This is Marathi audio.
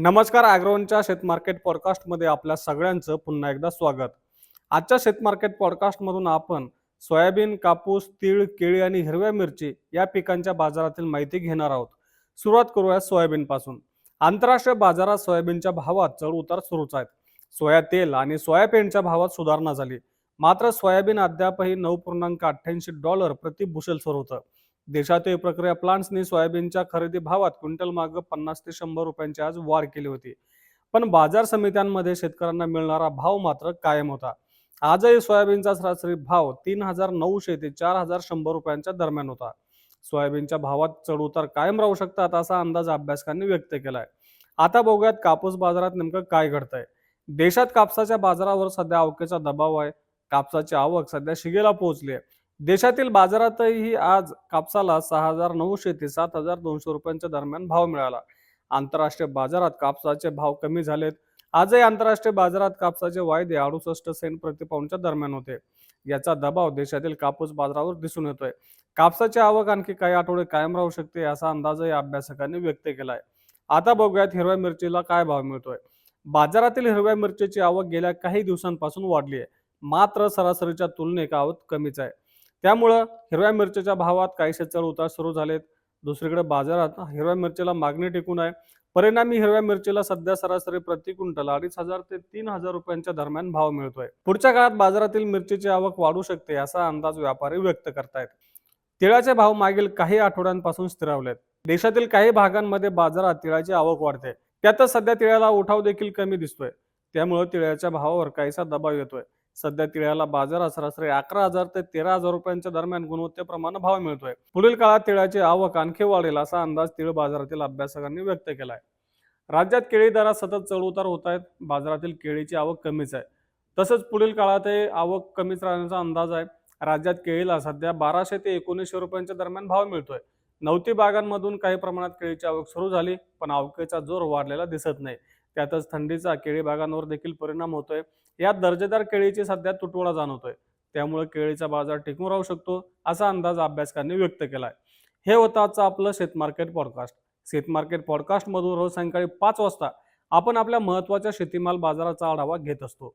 नमस्कार अॅग्रोनच्या शेतमार्केट पॉडकास्टमध्ये आपल्या सगळ्यांचं पुन्हा एकदा स्वागत. आजच्या शेतमार्केट पॉडकास्टमधून आपण सोयाबीन कापूस तीळ केळी आणि हिरव्या मिरची या पिकांच्या बाजारातील माहिती घेणार आहोत. सुरुवात करूया सोयाबीनपासून. आंतरराष्ट्रीय बाजारात सोयाबीनच्या भावात चढ उतार सुरूच आहेत. सोया तेल आणि सोयाबीनच्या भावात सुधारणा झाली. मात्र सोयाबीन अद्यापही नऊ पूर्णांक अठ्ठ्याऐंशी डॉलर प्रति बुशेल्सवर होतं. देशातील प्रक्रिया प्लांट्सनी सोयाबीनच्या खरेदी भावात क्विंटल माग पन्नास ते शंभर रुपयांची आज वाढ केली होती. पण बाजार समित्यांमध्ये शेतकऱ्यांना मिळणारा भाव मात्र कायम होता. आजही सोयाबीनचा सरासरी भाव तीन हजार नऊशे ते चार हजार शंभर रुपयांच्या दरम्यान होता. सोयाबीनच्या भावात चढउतार कायम राहू शकतात असा अंदाज अभ्यासकांनी व्यक्त केलाय. आता बघूयात कापूस बाजारात नेमकं काय घडतंय. देशात कापसाच्या बाजारावर सध्या अवकेचा दबाव आहे. कापसाची आवक सध्या शिगेला पोहोचली आहे. देशातील बाजारातही आज कापसाला सहा हजार नऊशे ते सात हजार दोनशे रुपयांच्या दरम्यान भाव मिळाला. आंतरराष्ट्रीय बाजारात कापसाचे भाव कमी झालेत. आजही आंतरराष्ट्रीय बाजारात कापसाचे वायदे अडुसष्ट सेंट प्रतिपाऊंडच्या दरम्यान होते. याचा दबाव देशातील कापूस बाजारावर दिसून येतोय. कापसाची आवक आणखी काही आठवडे कायम राहू शकते असा अंदाजही अभ्यासकांनी व्यक्त केलाय. आता बघूयात हिरव्या मिरचीला काय भाव मिळतोय. बाजारातील हिरव्या मिरचीची आवक गेल्या काही दिवसांपासून वाढली आहे. मात्र सरासरीच्या तुलनेत आवक कमीच आहे. त्यामुळं हिरव्या मिरचीच्या भावात काहीसे चढ उतार सुरू झालेत. दुसरीकडे बाजारात हिरव्या मिरचीला मागणी टिकून आहे. परिणामी हिरव्या मिरचीला सध्या सरासरी प्रति क्विंटल अडीच हजार ते तीन हजार रुपयांच्या दरम्यान भाव मिळतोय. पुढच्या काळात बाजारातील मिरचीची आवक वाढू शकते असा अंदाज व्यापारी व्यक्त करतायत. तिळाचे भाव मागील काही आठवड्यांपासून स्थिरावलेत. देशातील काही भागांमध्ये बाजारात तिळाची आवक वाढते. त्यातच सध्या तिळाला उठाव देखील कमी दिसतोय. त्यामुळे तिळाच्या भावावर काहीसा दबाव येतोय. सध्या तिळाला बाजारात सरासरी अकरा हजार ते तेरा हजार रुपयांच्या दरम्यान गुणवत्तेप्रमाणे भाव मिळतोय. पुढील काळात तिळाची आवक आणखी वाढेल असा अंदाज तिळ बाजारातील अभ्यासकांनी व्यक्त केलाय. राज्यात केळी दरात सतत चढउतार होत आहेत. बाजारातील केळीची आवक कमीच आहे. तसंच पुढील काळातही आवक कमीच राहण्याचा अंदाज आहे. राज्यात केळीला सध्या बाराशे ते एकोणीसशे रुपयांच्या दरम्यान भाव मिळतोय. नवती बागांमधून काही प्रमाणात केळीची आवक सुरू झाली पण आवकेचा जोर वाढलेला दिसत नाही. त्यातच थंडीचा केळी बागांवर देखील परिणाम होतोय. यात दर्जेदार केळीची सध्या तुटवडा जाणवतोय. त्यामुळे केळीचा बाजार टिकून राहू शकतो असा अंदाज अभ्यासकांनी व्यक्त केलाय. हे होतं आजचं आपलं शेतमार्केट पॉडकास्ट. शेतमार्केट पॉडकास्टमधून रोज सायंकाळी पाच वाजता आपण आपल्या महत्त्वाच्या शेतीमाल बाजाराचा आढावा घेत असतो.